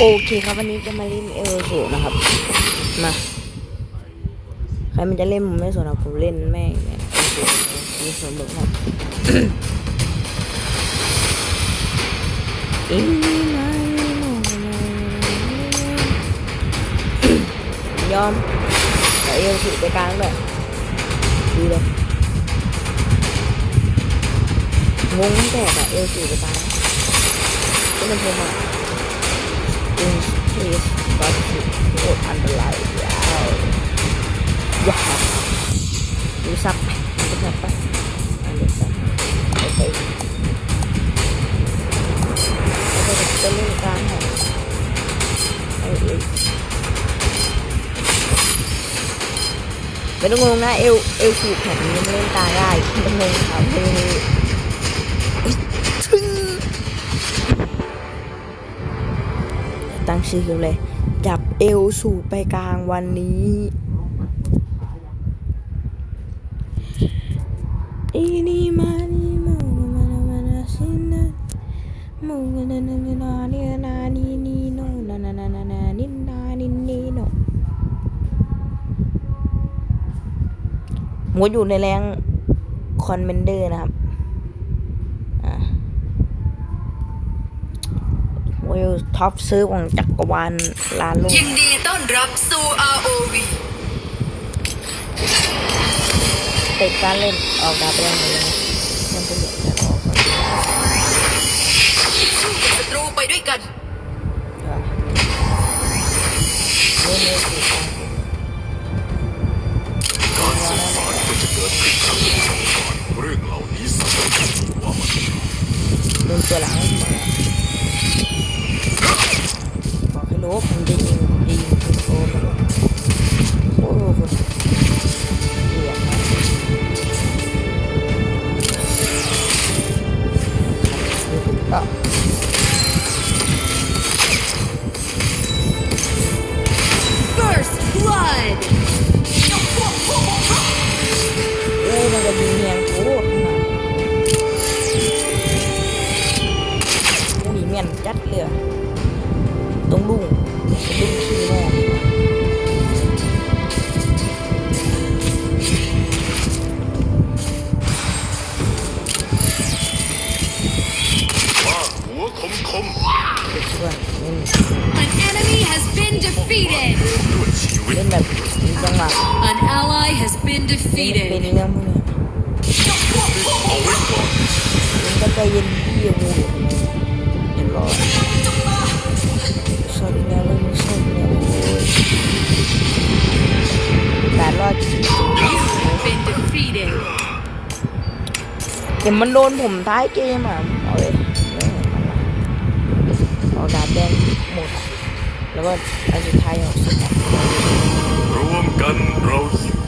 โอเคครับวันนี้จะมาเล่นเอลสูนะครับ มาใครมันจะเล่นผมไม่สนหรอกผมเล่นแม่งเนี่ยเอลสูมีส่วนเบิกครับอินนี่นยอมแต่เอลสูไปกลางแบบดีเลยงงแต่อะเอลสูไปกลางก็เป็นผมอะอินเทสบัตร โคตรอันตรายยาวว้าวดูซับไปดูซับไปอันนี้ซับโอเคแล้วจะเล่นกางให้เอาเอไม่ต้องงงนะเอลเอลสูบแผ่นนี้ไม่เล่นกลาได้ไม่ต้องงงครับ ตั้งชื่อเลย จับเอวสู่ไปกลางวันนี้อีนี่มานี่มามามานาซินะมูนานานานานี่นานี่นี่โนนานานานานานินนานินนี่โนผมก็อยู่ในแรงคอนเมนเดอร์นะครับ วิวท็อปซื้อของจักรวาลลานโลกยินดีต้อนรับสู่ ROV ติดการเล่นออกดาบไปแล้วเลยนะมันเป็นอย่างนั้นออกก่อนสู้กับศัตรูไปด้วยกันอะเล่นเล่นสิครับการสื่อสารควรจะเกิดขึ้นครั้งเดียวก่อนเรื่องเหล่านี้สำคัญว่ามันโดนตัวหลังมา Makiluhok, hindi yung game. Has been เป็น defeated เรื่องมึงเนี่ยมึงก็ใจเย็นที่ยังงูอยู่เรียบร้อยสดแล้วเลยมึงสดแล้วโอ้ยการรอดชีวิต been defeated เห็นมันโดนผมท้ายเกมอะเอาเลยเห็นมันละเอาดาบแดงหมดอะแล้วก็อันสุดท้ายเอาสุดอะรวมกันเรายู่มั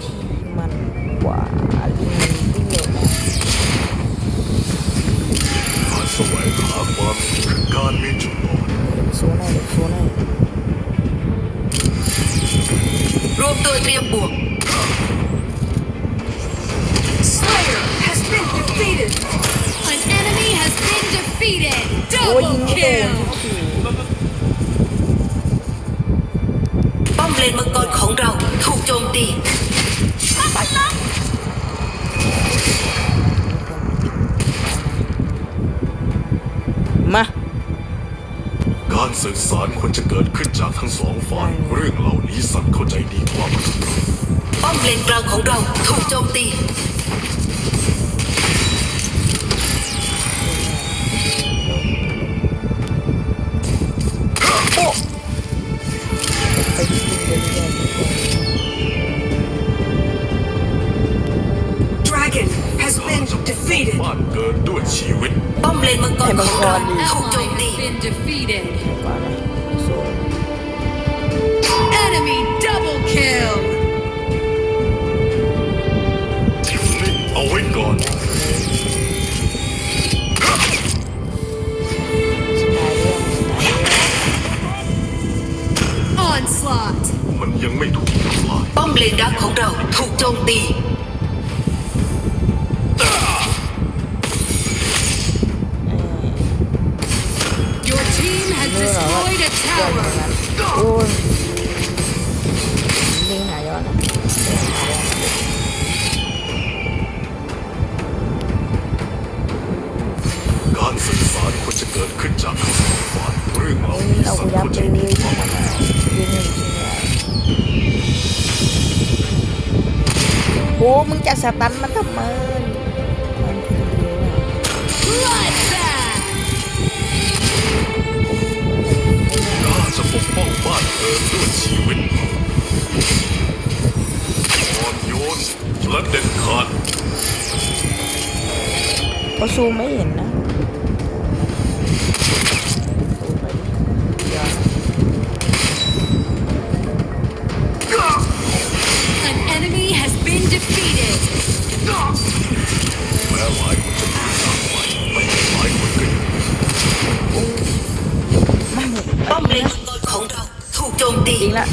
เลนมังกรของเราถูกโจมตีมาการสื่อสารควรจะเกิดขึ้นจากทั้งสองฝ่าย เรื่องเหล่านี้สัตว์เข้าใจดีกว่าป้อมเลนกลางของเราถูกโจมตี ตี Your team has รู้เหรอว่า destroyed a ย้อนตรง tower. โอ้ยลิงหายอนนะลิงานการสื่อสารควรจะเกิดขึ้นจากทั้งสองฝ่ายเรื่องเหล่านี้เอาสังควรไปจะเโอ้มึงจะสตันมันทำไมมันคือเรื่อง Bloodbath. ข้าจะปกป้องบ้านเธอด้วยชีวิตอ่อนโยนและเด็ดขาดก็ซูมไม่เห็นนะ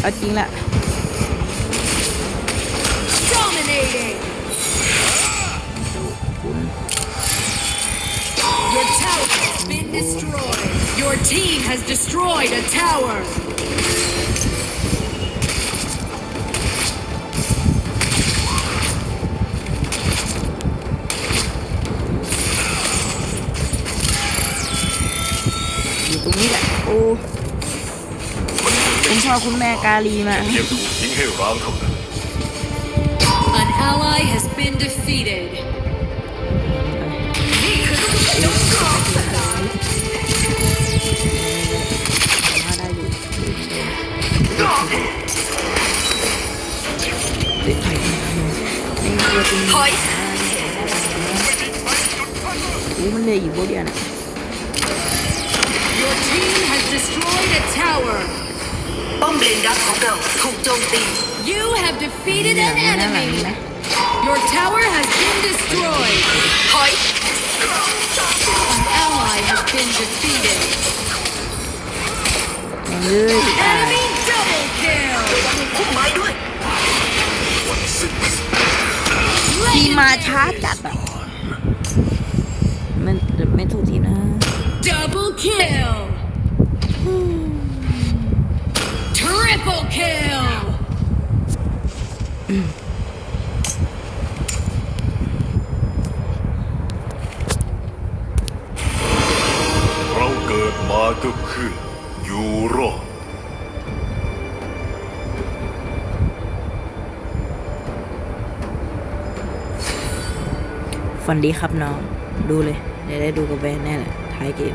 เอาจริงละ Dominating. Your tower has been destroyed. Your team has destroyed a tower. อยู่ตรงนี้แหละโอ้คุณ พ่อคุณแม่กาลีมา เพียงถูกทิ้งให้ร้างเท่านั้น An ally has been defeated. มาได้อยู่เด็กไทยนี่ตัวจริงถอยอู้มันเลยอยู่โบเดียนะ Your team has destroyed a tower. ป้อมเลนดักของเราถูกโจมตี You have defeated หลั an งหน้าหลัง enemy. นะ Your tower has been destroyed. ถอย An ally has been defeated. ยังเลยตาย Enemy double kill. พุ่มไม้ด้วย วันสิ้นสุด ทีมมาช้าจัดอ่ะมันไม่ถูกทีมนะ Double kill. Kill. เราเกิดมาก็เพื่ออยู่รอดฟันดีครับน้อง ดูเลย เดี๋ยวได้ดูกับแบรนแน่แหละท้ายเกม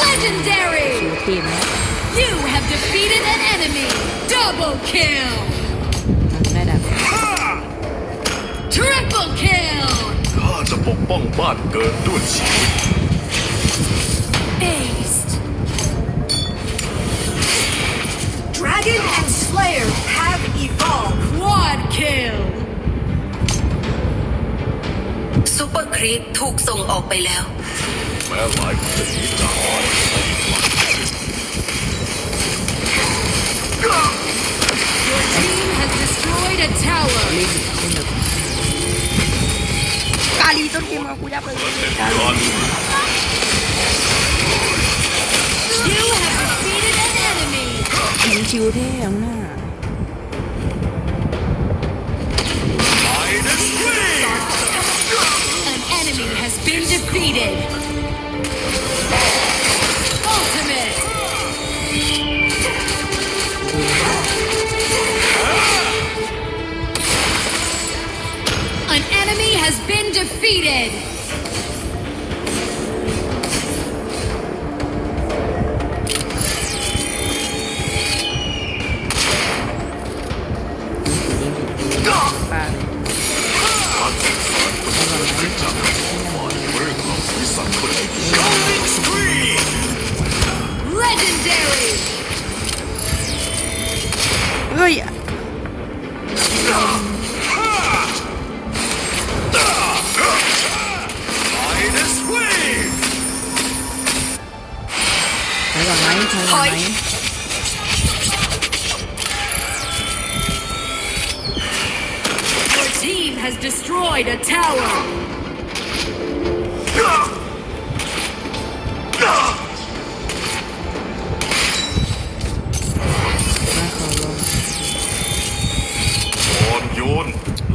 ะ You have defeated an enemy. Double kill. มันได้ดับ Triple kill. ข้าจะปกป้องบ้านเกิดด้วยชีวิต Aced. Dragon and Slayer have evolved Quad kill. ซูเปอร์ครีปถูกส่งออกไปแล้ว well, I believe the Your team has destroyed a tower. Calito, que me voy a You have defeated an enemy. ยิงชิวเท่อำนาจ An enemy has been defeated. Been defeated. ใช้ก่อนไหมใช้ก่อนไหม Your team has destroyed a tower. มาขอลง อ่อนโยน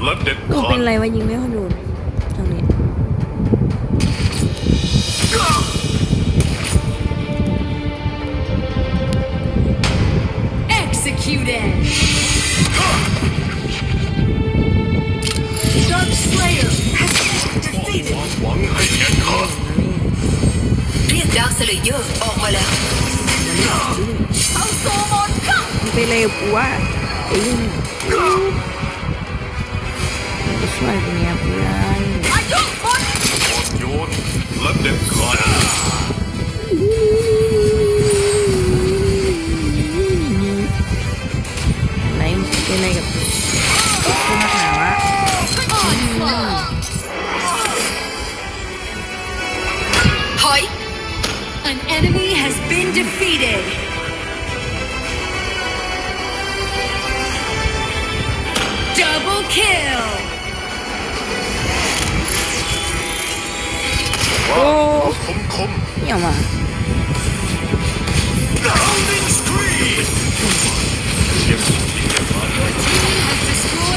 และเด็ด กู ขา เป็ ด นไรวะยิงไม่ค่อยโดนตรงนี้ Executed. Dark Slayer has been defeated. หวังให้แก่ข้า เรียกดาวสเลเยอร์ออกมาแล้ว เอาโซมอนค่ะ มันเป็นไรกับกูวะไอ้ยิ่งมันจะช่วยกูเนี่ยเพื่อน อายุหมด อ่อนโยนและเด็ดขาด Hi. An enemy has been defeated. Double kill. Oh. Come, come. Yama. Rounding Your Team has destroyed.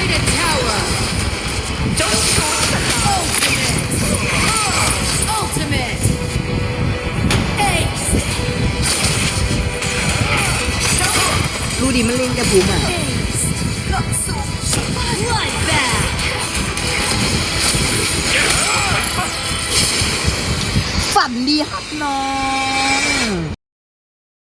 vụ mạng